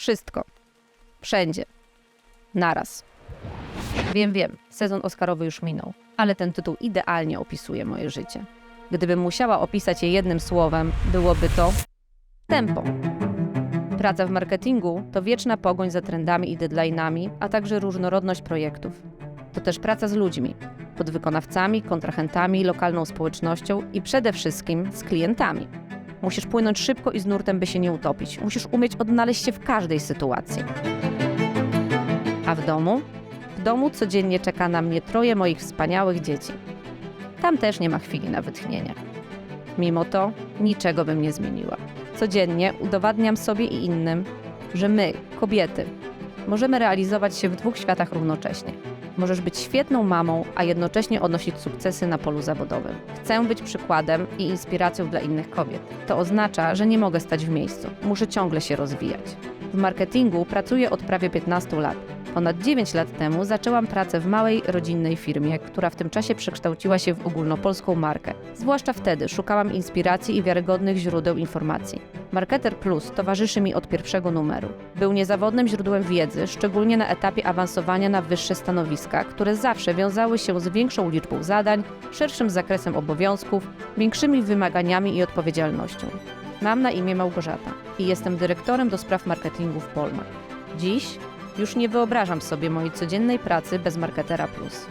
Wszystko. Wszędzie. Naraz. Wiem, wiem, sezon Oscarowy już minął, ale ten tytuł idealnie opisuje moje życie. Gdybym musiała opisać je jednym słowem, byłoby to tempo. Praca w marketingu to wieczna pogoń za trendami i deadline'ami, a także różnorodność projektów. To też praca z ludźmi, podwykonawcami, kontrahentami, lokalną społecznością i przede wszystkim z klientami. Musisz płynąć szybko i z nurtem, by się nie utopić. Musisz umieć odnaleźć się w każdej sytuacji. A w domu? W domu codziennie czeka na mnie troje moich wspaniałych dzieci. Tam też nie ma chwili na wytchnienie. Mimo to niczego bym nie zmieniła. Codziennie udowadniam sobie i innym, że my, kobiety, możemy realizować się w dwóch światach równocześnie. Możesz być świetną mamą, a jednocześnie odnosić sukcesy na polu zawodowym. Chcę być przykładem i inspiracją dla innych kobiet. To oznacza, że nie mogę stać w miejscu. Muszę ciągle się rozwijać. W marketingu pracuję od prawie 15 lat. Ponad 9 lat temu zaczęłam pracę w małej, rodzinnej firmie, która w tym czasie przekształciła się w ogólnopolską markę. Zwłaszcza wtedy szukałam inspiracji i wiarygodnych źródeł informacji. Marketer Plus towarzyszy mi od pierwszego numeru. Był niezawodnym źródłem wiedzy, szczególnie na etapie awansowania na wyższe stanowiska, które zawsze wiązały się z większą liczbą zadań, szerszym zakresem obowiązków, większymi wymaganiami i odpowiedzialnością. Mam na imię Małgorzata i jestem dyrektorem do spraw marketingu w Polmar. Dziś już nie wyobrażam sobie mojej codziennej pracy bez Marketera Plus.